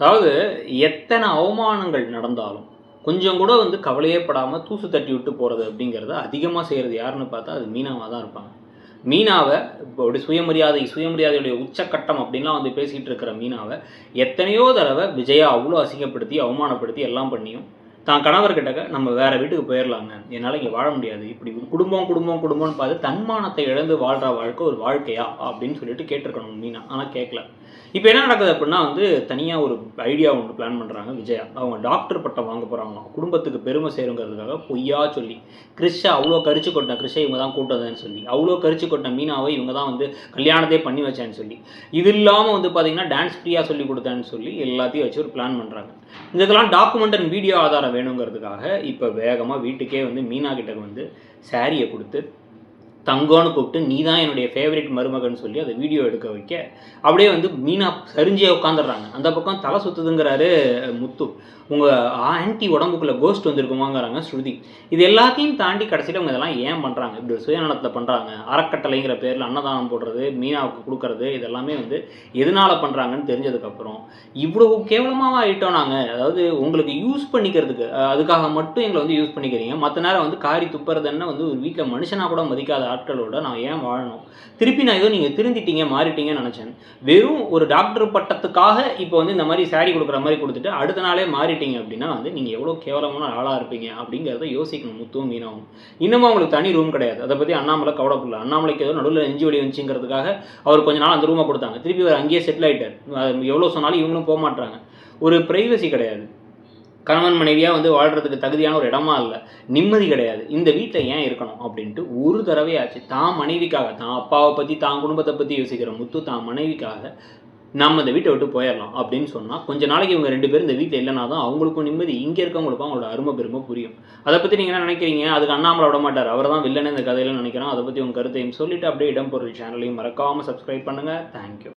அதாவது எத்தனை அவமானங்கள் நடந்தாலும் கொஞ்சம் கூட வந்து கவலையே படாமல் தூசு தட்டி விட்டு போகிறது அப்படிங்கிறத அதிகமாக செய்கிறது யாருன்னு பார்த்தா அது மீனாவாக தான் இருப்பாங்க. மீனாவை இப்போ அப்படி சுயமரியாதை சுயமரியாதையுடைய உச்சக்கட்டம் அப்படின்லாம் வந்து பேசிகிட்டு இருக்கிற மீனாவை எத்தனையோ தடவை விஜயா அவ்வளோ அசிங்கப்படுத்தி அவமானப்படுத்தி எல்லாம் பண்ணியும் தான் கணவர்கிட்ட நம்ம வேற வீட்டுக்கு போயிடலாங்க என்னால் இங்கே வாழ முடியாது. இப்படி குடும்பம் குடும்பம் குடும்பம்னு பார்த்து தன்மானத்தை இழந்து வாழ்கிற வாழ்க்கை ஒரு வாழ்க்கையா? அப்படின்னு சொல்லிட்டு கேட்டிருக்கணும் மீனா. ஆனால் கேட்கல இப்போ என்ன நடக்குது அப்படின்னா வந்து தனியாக ஒரு ஐடியா ஒன்று பிளான் பண்ணுறாங்க விஜயா. அவங்க டாக்டர் பட்டம் வாங்க போகிறாங்களாம் குடும்பத்துக்கு பெருமை சேருங்கிறதுக்காக பொய்யா சொல்லி கிறிஷை அவ்வளோ கரிச்சு கொட்ட கிறிஷை இவங்க தான் கூட்டதுன்னு சொல்லி அவ்வளோ கரிச்சு கொட்ட மீனாவை இவங்க தான் வந்து கல்யாணத்தையே பண்ணி வச்சேன்னு சொல்லி இது இல்லாமல் வந்து பார்த்திங்கன்னா டான்ஸ் ஃப்ரீயாக சொல்லி கொடுத்தேன்னு சொல்லி எல்லாத்தையும் வச்சு ஒரு பிளான் பண்ணுறாங்க இதுக்கெல்லாம் டாக்குமெண்ட் அண்ட் வீடியோ ஆதாரம் வேணுங்கிறதுக்காக இப்போ வேகமாக வீட்டுக்கே வந்து மீனா கிட்ட வந்து சாரியை கொடுத்து தங்கம்னு கூப்பிட்டு நீ தான் என்னுடைய ஃபேவரட் மருமகன் சொல்லி அதை வீடியோ எடுக்க வைக்க. அப்படியே வந்து மீனா சரிஞ்சே உட்காந்துடுறாங்க அந்த பக்கம் தலை சுத்துதுங்கிறாரு முத்து. உங்கள் ஆன்டி உடம்புக்குள்ளே கோஸ்ட் வந்திருக்குமாங்கிறாங்க ஸ்ருதி. இது எல்லாத்தையும் தாண்டி கடைசியில் அவங்க இதெல்லாம் ஏன் பண்ணுறாங்க இப்படி ஒரு பண்ணுறாங்க அறக்கட்டளைங்கிற பேரில் அன்னதானம் போடுறது மீனாவுக்கு கொடுக்கறது இதெல்லாமே வந்து எதனால் பண்ணுறாங்கன்னு தெரிஞ்சதுக்கப்புறம் இவ்வளோ கேவலமாக ஆகிட்டோம் நாங்கள் அதாவது உங்களுக்கு யூஸ் பண்ணிக்கிறதுக்கு அதுக்காக மட்டும் எங்களை வந்து யூஸ் பண்ணிக்கிறீங்க. மற்ற நேரம் வந்து காரி துப்புறதுன்னு வந்து ஒரு வீட்டில் மனுஷனாக கூட மதிக்காத ஆட்களோட நான் ஏன் வாழணும்? திருப்பி நான் ஏதோ நீங்கள் திருந்திட்டீங்க மாறிட்டீங்கன்னு நினச்சேன். வெறும் ஒரு டாக்டர் பட்டத்துக்காக இப்போ வந்து இந்த மாதிரி சாரி கொடுக்குற மாதிரி கொடுத்துட்டு அடுத்த நாளே மாறிட்டீங்க அப்படின்னா வந்து நீங்கள் எவ்வளோ கேவலமான ஆளாக இருப்பீங்க அப்படிங்கிறத யோசிக்கணும் முத்துவும் மீனாவும். இன்னமும் அவங்களுக்கு தனி ரூம் கிடையாது. அதை பற்றி அண்ணாமலை கவலைப்படல. அண்ணாமலைக்கு ஏதோ நடுவில் நெஞ்சு வழி வந்துச்சுங்கிறதுக்காக அவர் கொஞ்ச நாள் அந்த ரூமை கொடுத்தாங்க. திருப்பி அவர் அங்கேயே செட்டில் ஆகிட்டார் எவ்வளோ சொன்னாலும் இவங்களும் போக மாட்டாங்க ஒரு ப்ரைவசி கிடையாது. கணவன் மனைவியாக வந்து வாழ்கிறதுக்கு தகுதியான ஒரு இடமா இல்லை. நிம்மதி கிடையாது. இந்த வீட்டில் ஏன் இருக்கணும் அப்படின்ட்டு ஒரு தடவையாச்சு தான் மனைவிக்காக தான் அப்பாவை பற்றி தான் குடும்பத்தை பற்றி யோசிக்கிற முத்து தான் மனைவிக்காக நம்ம இந்த வீட்டை விட்டு போயிடலாம் அப்படின்னு சொன்னால் கொஞ்ச நாளைக்கு இவங்க ரெண்டு பேரும் இந்த வீட்டில் இல்லைனா தான் அவங்களுக்கும் நிம்மதி இங்கே இருக்கவங்களுக்கும் அவங்களோட அருமை பெருமை புரியும். அதை பற்றி நீங்கள் என்ன நினைக்கிறீங்க? அதுக்கு அண்ணாமலை விட மாட்டார். அவர் தான் வில்லனே இந்த கதையில நினைக்கிறோம் அதை பற்றி உங்கள் கருத்தையும் சொல்லிட்டு அப்படியே இடம்பொருள் சேனலையும் மறக்காமல் சப்ஸ்கிரைப் பண்ணுங்கள் தேங்க்யூ